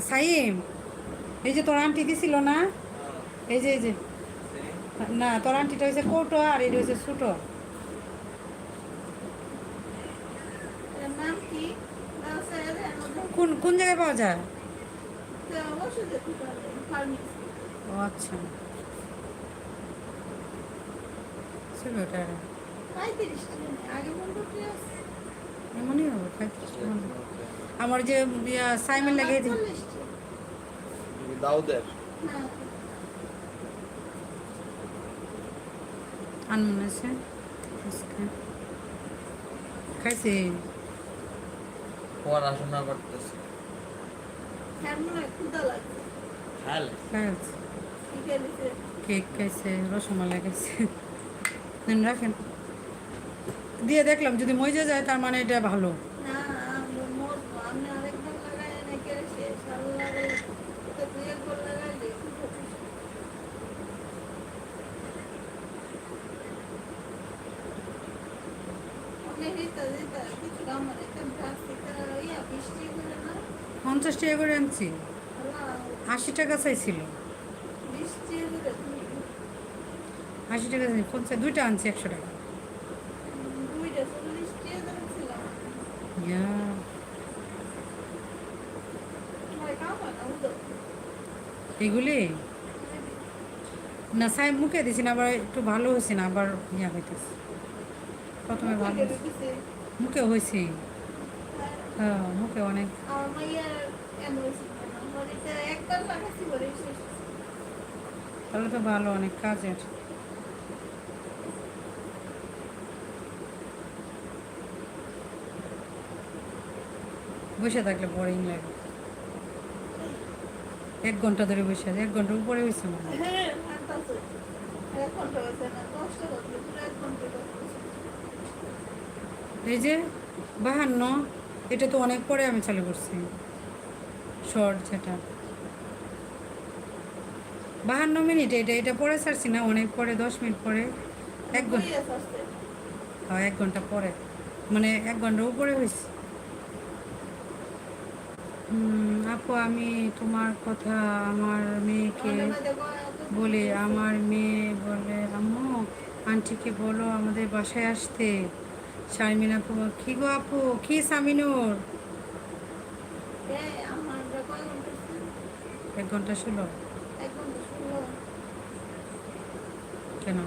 সাইম এই যে তোর আন্টি দিছিল না? এই যে এই যে। না তোর আন্টিটা হয়েছে কৌটো আর এটা হয়েছে ছোটো কোন কোন জায়গায় পাওয়া যায়? ও আচ্ছা। ছিল ওটা আগে এমনই হবে। আমার যে ইয়া, সাইমের লাগে দাউদের আনমন আছে। খাইছে? পড়াশোনা করতেছে হ্যাঁ হয় হ্যাঁ। কেক খাইছে রসমালাই খাইছে। রাখেন। দিয়ে দেখলাম যদি মজে যায় তার মানে এটা ভালো। পঞ্চাশ টাকা করে আনছি। আশি টাকা চাইছিল। আশি টাকা পঞ্চাশ দুইটা আনছি একশো টাকা দুইটা চল্লিশ টাকা ধরেছিলাম ইয়া হয় কামা না উদো এগুলি? না সাই মুখে দিছি না আবার একটু ভালো হয়েছে না আবার ইয়া হইতেছে। প্রথমে ভালো মুখে হয়েছে। হ্যাঁ মুখে অনেক। তাহলে তো ভালো অনেক কাজের। বসে থাকলে বোরিং লাগে। এক ঘণ্টা ধরে বসে আছে এক ঘণ্টার উপরে হয়েছে মনে হয়। এই যে বাহান্ন এটা তো অনেক পরে আমি চালু করছি। শর্ট যেটা বাহান্ন মিনিট এটা এটা পরে ছাড়ছি না অনেক পরে দশ মিনিট পরে এক ঘণ্টা হ্যাঁ এক ঘণ্টা পরে। মানে এক ঘণ্টার উপরে হয়েছে। আপু, আমি তোমার কথা আমার মেয়েকে বলি, আমার মেয়ে বলে, আম্মু, আন্টিকে বলো আমাদের বাসায় আসতে। শারমিন আপু কি গো আপু? কি সামিনুর? এক ঘণ্টা ষোলো কেন?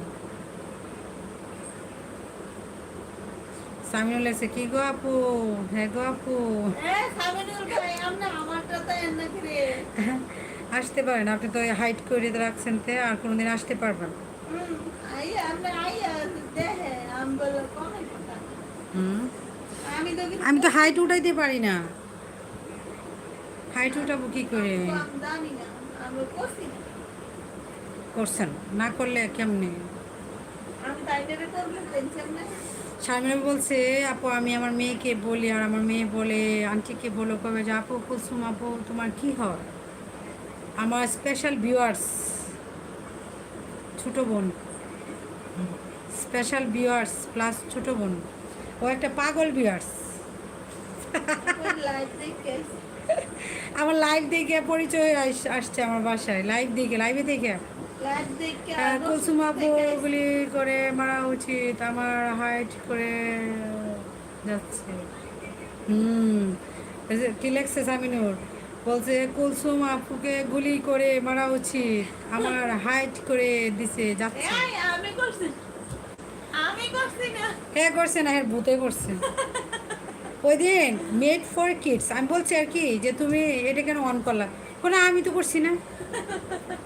সামিনুর লেগছে কি গো আপু? হ্যাঁ গো আপু? সামিনুল ভাই আমরা আমারটা তো এনে করে আসতে পারেন আপনি তো হাইট করে রাখছেন তে আর কোনোদিন আসতে পারবেন আম তো হাইট উঠাইতে পারি না। হাইট উঠাবো কি করে? করছেন না করলে কেমনে? আমি তাইটারে করলে টেনশন না শারমিন বলছে আপু আমি আমার মেয়েকে বলি আর আমার মেয়ে বলে আন্টিকে বলো কবে যে আপু কুসুম আপু তোমার কি হয়? আমার স্পেশাল ভিউয়ার্স ছোটো বোন। স্পেশাল ভিউয়ার্স প্লাস ছোটো বোন। ও একটা পাগল ভিউয়ার্স আমার লাইভ দেখে। পরিচয় আস- আসছে আমার বাসায়। লাইভ দেখে লাইভে দেখে। হ্যাঁ, ওগুলি করে মারা উচিত আমার হাইট করে যাচ্ছে। হুম কি লেখছে সামিনুর বলছে কুলসুম আপুকে গুলি করে মারা উচিত আমার হাইট করে দিছে যাচ্ছে। আমি করছি। আমি করছি না। কে করছে না এর ভূতে করছে। ওই দিন মেড ফর কিডস আমি বলছি আর কি যে তুমি এটা কেন অন করলা? কোনো আমি তো করছি না।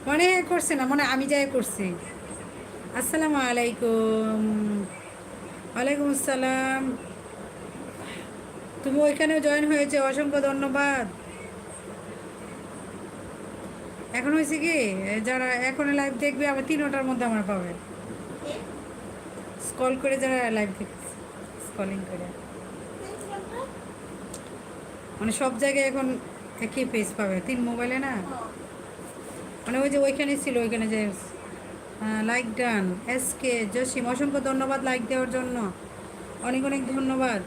মানে করছে না মানে আমি যাই করছি। আসসালামু আলাইকুম। ওয়ালাইকুম আসসালাম। তুমি ওইখানে জয়েন হয়েছে অসংখ্য ধন্যবাদ। এখন হয়েছে কি যারা এখন লাইভ দেখবে, আবার তিনটার মধ্যে আমার পাবে। স্কল করে যারা লাইভ দেখছে স্কলিং করে। মানে সব জায়গায় এখন একই পেজ পাবে, তিন মোবাইলে না? মানে ওই যে ওইখানে ছিল, ওইখানে যে like done S K Jasim অসংখ্য ধন্যবাদ লাইক দেওয়ার জন্য। অনেক অনেক ধন্যবাদ।